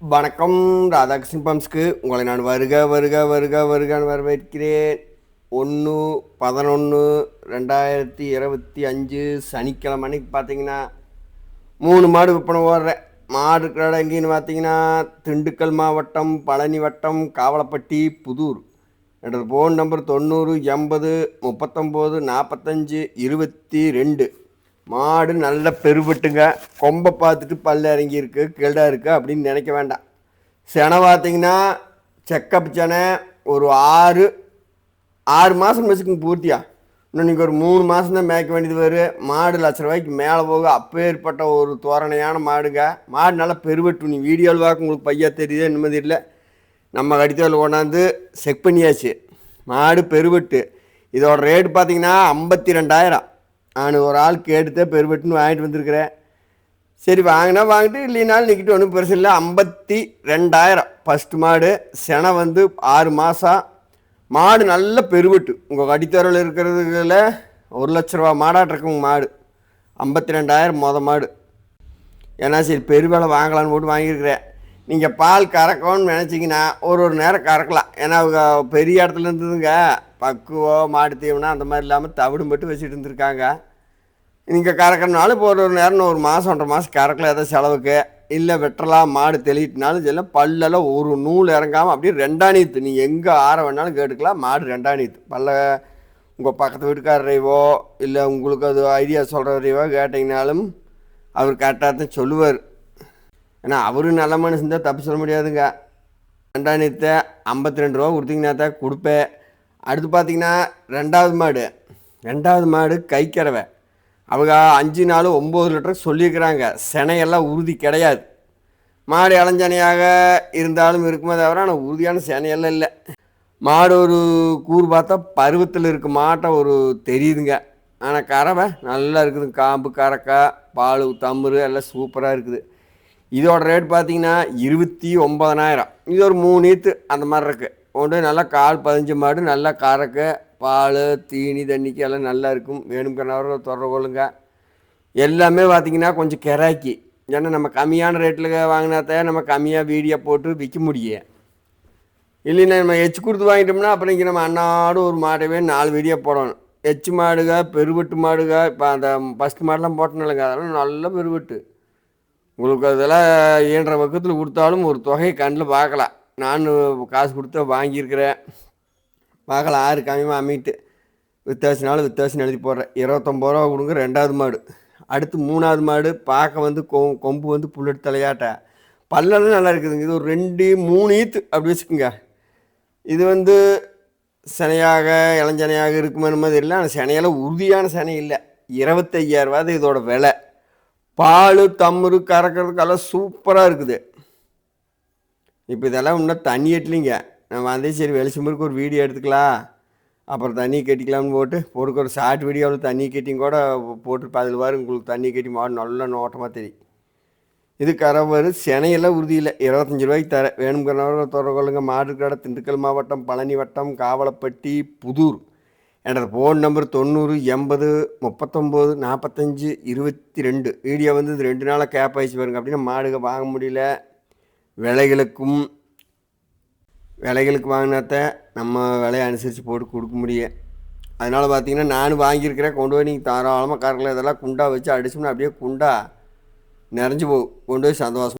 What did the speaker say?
வணக்கம் ராதாகிருஷ்ணன் பம்ஸ்க்கு. உங்களை நான் வருக வருக வருக வருகான்னு வரவேற்கிறேன். ஒன்று பதினொன்று ரெண்டாயிரத்தி இருபத்தி அஞ்சு சனிக்கிழமை அன்னைக்கு பார்த்தீங்கன்னா மூணு மாடு விற்பனை ஓடுறேன் மாடு இருக்கிற இடம் எங்கேன்னு பார்த்தீங்கன்னா திண்டுக்கல் மாவட்டம் பழனி வட்டம் காவலப்பட்டி புதூர். என்னோடய ஃபோன் நம்பர் தொண்ணூறு எண்பது முப்பத்தொம்போது நாற்பத்தஞ்சு இருபத்தி ரெண்டு. மாடு நல்ல பெருபட்டுங்க கொம்பை பார்த்துட்டு பல்ல இறங்கி இருக்குது கீழே இருக்குது அப்படின்னு நினைக்க வேண்டாம். செனை பார்த்தீங்கன்னா செக்கப் செனை ஒரு ஆறு ஆறு மாதம் வச்சுக்கோங்க பூர்த்தியா. இன்னும் நீங்கள் ஒரு மூணு மாதம் தான் மேய்க்க வேண்டியது வரும் மாடு லட்ச ரூபாய்க்கு மேலே போக அப்பேற்பட்ட ஒரு தோரணையான மாடுங்க. மாடு நல்லா பெருவெட்டு. நீ வீடியோவில் பார்க்க உங்களுக்கு பையா தெரியுது நிம்மதி இல்லை நம்ம கடித்தவில் கொண்டாந்து செக் பண்ணியாச்சு. மாடு பெருவெட்டு. இதோட ரேட் பார்த்தீங்கன்னா ஐம்பத்தி ரெண்டாயிரம். நான் ஒரு ஆள் கேட்டுத்தே பெருவெட்டுன்னு வாங்கிட்டு வந்திருக்கிறேன். சரி வாங்கினா வாங்கிட்டு இல்லைனாலும் நிற்கிட்டு ஒன்றும் பெருசு இல்லை. ஐம்பத்தி ரெண்டாயிரம். ஃபஸ்ட்டு மாடு செனை வந்து ஆறு மாதம் மாடு நல்ல பெருவெட்டு. உங்கள் கடித்தரவில் இருக்கிறதுல ஒரு லட்ச ரூபா மாடாட்டிருக்குங்க மாடு. ஐம்பத்தி ரெண்டாயிரம் மொத மாடு. ஏன்னா சரி பெருவேலை வாங்கலான்னு போட்டு வாங்கியிருக்கிறேன். நீங்கள் பால் கறக்கணும்னு நினச்சிங்கன்னா ஒரு ஒரு நேரம் கறக்கலாம். ஏன்னா அவங்க பெரிய இடத்துல இருந்ததுங்க. பக்குவோ மாடு தீவனம் அந்த மாதிரி இல்லாமல் தவிடு மட்டும் வச்சுட்டு இருந்திருக்காங்க. நீங்கள் கறக்கணுனாலும் இப்போ ஒரு ஒரு நேரம் ஒரு மாதம் ஒன்றரை மாதம் கறக்கலாம் ஏதோ செலவுக்கு. இல்லை வெட்டலாம் மாடு தெளிட்டினாலும் சரி பல்லெல்லாம் ஒரு நூல் இறங்காமல் அப்படியே ரெண்டாணித்து நீ எங்கே ஆற வேணாலும் கேட்டுக்கலாம் மாடு ரெண்டாணித்து பல்ல உங்கள் பக்கத்து வீட்டுக்காரரைவோ இல்லை உங்களுக்கு அது ஐடியா சொல்கிறவரையோ கேட்டிங்கனாலும் அவர் கரெக்டாக தான் சொல்லுவார். ஏன்னா அவரும் நல்ல மனுஷன் தான் தப்பு சொல்ல முடியாதுங்க. ரெண்டாயிரத்தை ஐம்பத்தி ரெண்டு ரூபா கொடுத்தீங்கன்னா தான் கொடுப்பேன். அடுத்து பார்த்தீங்கன்னா ரெண்டாவது மாடு. ரெண்டாவது மாடு கைக்கறவை அவங்க அஞ்சு நாள் ஒம்பது லிட்டர் சொல்லியிருக்கிறாங்க. செனையெல்லாம் உறுதி கிடையாது. மாடு இளஞ்சனையாக இருந்தாலும் இருக்குமே தவிர ஆனால் உறுதியான செனையெல்லாம் இல்லை. மாடு ஒரு கூறு பார்த்தா பருவத்தில் இருக்க மாட்டை ஒரு தெரியுதுங்க. ஆனால் கறவை நல்லா இருக்குது. காம்பு கறக்கா பால் தம்புரு எல்லாம் சூப்பராக இருக்குது. இதோட ரேட் பார்த்தீங்கன்னா இருபத்தி ஒம்பதனாயிரம் இது ஒரு மூணு ஈத்து அந்த மாதிரி இருக்குது ஒன்று நல்லா கால் பதிஞ்ச மாடு நல்லா கறக்க பால் தீனி தண்ணிக்கு எல்லாம் நல்லா இருக்கும். வேணுங்கிறவரை தொடர கொள்ளுங்க. எல்லாமே பார்த்தீங்கன்னா கொஞ்சம் கிராக்கி. ஏன்னா நம்ம கம்மியான ரேட்டில் வாங்கினாத்தான் நம்ம கம்மியாக வீடியோ போட்டு விற்க முடியும். இல்லைன்னா நம்ம எச்சு கொடுத்து வாங்கிட்டோம்னா அப்புறம் இங்கே நம்ம அன்னாடு ஒரு மாடவே நாலு வீடியோ போடணும். எச்சு மாடுக பெருவெட்டு மாடுக இப்போ அந்த ஃபஸ்ட் மாடெலாம் போட்டனாலங்க அதெல்லாம் நல்ல பெருவெட்டு. உங்களுக்கு அதெல்லாம் ஏன்ற பக்கத்தில் கொடுத்தாலும் ஒரு தொகையை கண்ணில் பார்க்கலாம் நான் காசு கொடுத்து வாங்கியிருக்கிறேன். பார்க்கலாம் ஆறு கம்மியாக அம்மிட்டு வித்தாசினாலும் வித்தாசின்னு எழுதி போடுறேன். இருபத்தொம்பது ரூபா கொடுங்க ரெண்டாவது மாடு. அடுத்து மூணாவது மாடு பார்க்க வந்து கொ கொம்பு வந்து புல்லட் தலையாட்ட. பல்லெல்லாம் நல்லா இருக்குதுங்க. இது ஒரு ரெண்டு மூணு ஈத்து அப்படி வச்சுக்கோங்க. இது வந்து சனையாக இளஞ்சனையாக இருக்குமே இல்லை ஆனால் சனையெல்லாம் உறுதியான சனை இல்லை. இருபத்தையாயிரரூவா தான் இதோட விலை. பால் தம்முரு கறக்கிறதுக்கெல்லாம் சூப்பராக இருக்குது. இப்போ இதெல்லாம் இன்னும் தண்ணி எட்டலிங்க. நான் வந்தே சரி வெளிச்சமுருக்கு ஒரு வீடியோ எடுத்துக்கலாம். அப்புறம் தண்ணி கட்டிக்கலாம்னு போட்டு பொறுக்க ஒரு ஷார்ட் வீடியோவில் தண்ணி கட்டியும் கூட போட்டு பதில் பாரு உங்களுக்கு தண்ணி கட்டி மாடு நல்லா நோட்டமாக தெரியும். இது கரவர் செனையெல்லாம் உறுதி இல்லை. இருபத்தஞ்சி ரூபாய்க்கு தர வேணுங்கிறனால தொடர்கொள்ளுங்க மாடு கடை திண்டுக்கல் மாவட்டம் பழனி வட்டம் காவலப்பட்டி புதூர். எனது ஃபோன் நம்பர் தொண்ணூறு எண்பது முப்பத்தொம்போது நாற்பத்தஞ்சு இருபத்தி ரெண்டு வீடியோ வந்து இது ரெண்டு நாளாக கேப் ஆயிடுச்சு பாருங்க. அப்படின்னா மாடுக வாங்க முடியல. விலைகளுக்கும் விலைகளுக்கு வாங்கினாத்த நம்ம விலையை அனுசரித்து போட்டு கொடுக்க முடியும் அதனால் பார்த்தீங்கன்னா நானும் வாங்கியிருக்கிறேன். கொண்டு போய் நீங்கள் தாராளமாக கறக்கல இதெல்லாம் குண்டா வச்சு அடிச்சோம்னா அப்படியே குண்டா நிறைஞ்சு போகும். கொண்டு போய் சந்தோஷம்